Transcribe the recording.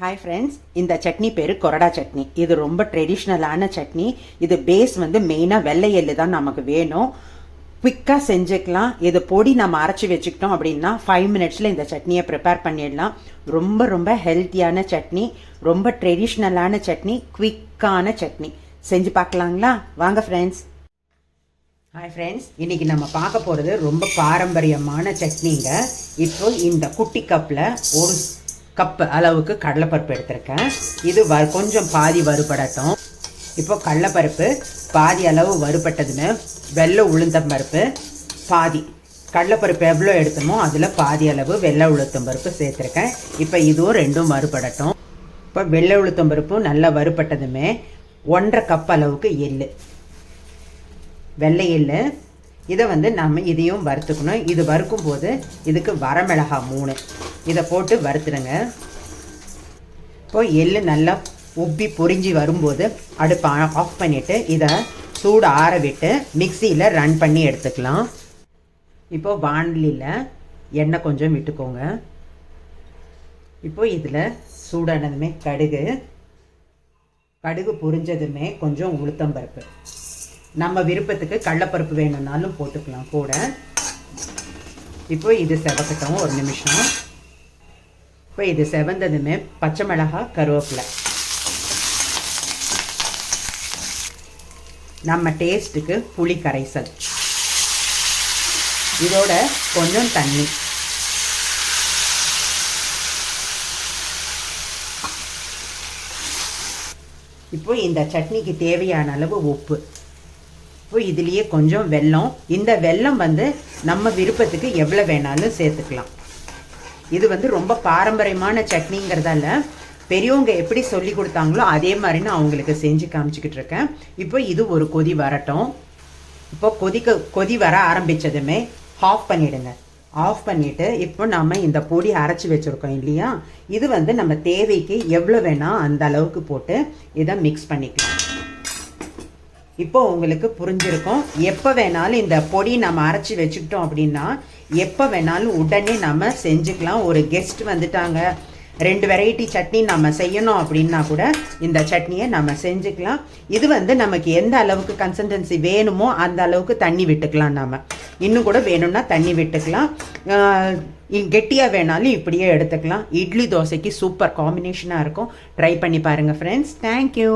Hi friends இந்த சட்னி பேர் கொரடா சட்னி. இது ரொம்ப ட்ரெடிஷ்னலான சட்னி. இது பேஸ் வந்து மெயினாக வெள்ளை எள்ளு தான் நமக்கு வேணும். குவிக்காக செஞ்சுக்கலாம். இது பொடி நம்ம அரைச்சி வச்சுக்கிட்டோம் அப்படின்னா ஃபைவ் மினிட்ஸில் இந்த சட்னியை ப்ரிப்பேர் பண்ணிடலாம். ரொம்ப ரொம்ப ஹெல்த்தியான சட்னி. ரொம்ப ட்ரெடிஷ்னலான சட்னி. குவிக்கான சட்னி. செஞ்சு பார்க்கலாங்களா? வாங்க ஃப்ரெண்ட்ஸ் ஹாய் ஃப்ரெண்ட்ஸ் இன்றைக்கி நம்ம பார்க்க போகிறது ரொம்ப பாரம்பரியமான சட்னிங்க. இப்போ இந்த குட்டி கப்பில் ஒரு கப் அளவுக்கு கடலைப்பருப்பு எடுத்திருக்கேன். இது வ கொஞ்சம் பாதி வறுபடட்டும். இப்போ கடலைப்பருப்பு பாதி அளவு வறுபட்டதுன்னு வெள்ளை உளுந்தம் பருப்பு பாதி. கடலைப்பருப்பு எவ்வளோ எடுத்தோமோ அதில் பாதி அளவு வெள்ளை உளுத்தம் பருப்பு சேர்த்துருக்கேன். இப்போ இதுவும் ரெண்டும் வறுபடட்டும். இப்போ வெள்ளை உளுத்தம் பருப்பும் நல்லா வறுபட்டதுமே ஒன்றரை கப் அளவுக்கு எள் வெள்ளை எள்ளு இதை வந்து நம்ம இதையும் வறுத்துக்கணும். இது வறுக்கும் போது இதுக்கு வரமிளகா மூணு. இதை போட்டு வறுத்துடுங்க. இப்போ எள்ளு நல்லா உப்பி பொறிஞ்சி வரும்போது அடுப்பை ஆஃப் பண்ணிவிட்டு இதை சூடு ஆற விட்டு மிக்சியில் ரன் பண்ணி எடுத்துக்கலாம். இப்போது வானலியில் எண்ணெய் கொஞ்சம் விட்டுக்கோங்க. இப்போது இதில் சூடானதுமே கடுகு. கடுகு பொரிஞ்சதுமே கொஞ்சம் உளுத்தம்பருப்பு நம்ம விருப்பத்துக்கு கடலப்பருப்பு வேணும்னாலும் போட்டுக்கலாம் கூட. இப்போ இது செவக்கட்டும் ஒரு நிமிஷம். இப்போ இது செவந்ததுமே பச்சை மிளகா கருவேப்பிலை. நம்ம டேஸ்ட்டுக்கு புளி கரைசல். இதோட கொஞ்சம் தண்ணி. இப்போ இந்த சட்னிக்கு தேவையான அளவு உப்பு. இப்போ இதுலேயே கொஞ்சம் வெல்லம். இந்த வெல்லம் வந்து நம்ம விருப்பத்துக்கு எவ்வளோ வேணாலும் சேர்த்துக்கலாம். இது வந்து ரொம்ப பாரம்பரியமான சட்னிங்கிறதால பெரியவங்க எப்படி சொல்லி கொடுத்தாங்களோ அதே மாதிரி நான் அவங்களுக்கு செஞ்சு காமிச்சிக்கிட்டு இருக்கேன். இப்போ இது ஒரு கொதி வரட்டும். இப்போ கொதிக்க கொதி வர ஆரம்பித்ததுமே ஆஃப் பண்ணிடுங்க. ஆஃப் பண்ணிவிட்டு இப்போ நம்ம இந்த பொடி அரைச்சி வச்சுருக்கோம் இல்லையா? இது வந்து நம்ம தேவைக்கு எவ்வளோ வேணால் அந்த அளவுக்கு போட்டு இதை மிக்ஸ் பண்ணிக்கலாம். இப்போ உங்களுக்கு புரிஞ்சிருக்கும். எப்போ வேணாலும் இந்த பொடி நம்ம அரைச்சி வச்சுக்கிட்டோம் அப்படின்னா எப்போ வேணாலும் உடனே நம்ம செஞ்சுக்கலாம். ஒரு கெஸ்ட் வந்துட்டாங்க. ரெண்டு வெரைட்டி சட்னி நம்ம செய்யணும் அப்படின்னா கூட இந்த சட்னியை நம்ம செஞ்சுக்கலாம். இது வந்து நமக்கு எந்த அளவுக்கு கன்சன்டென்சி வேணுமோ அந்த அளவுக்கு தண்ணி விட்டுக்கலாம் நம்ம இன்னும் கூட வேணும்னா தண்ணி விட்டுக்கலாம். கெட்டியாக வேணாலும் இப்படியே எடுத்துக்கலாம். இட்லி தோசைக்கு சூப்பர் காம்பினேஷனாக இருக்கும். ட்ரை பண்ணி பாருங்கள் ஃப்ரெண்ட்ஸ் தேங்க்யூ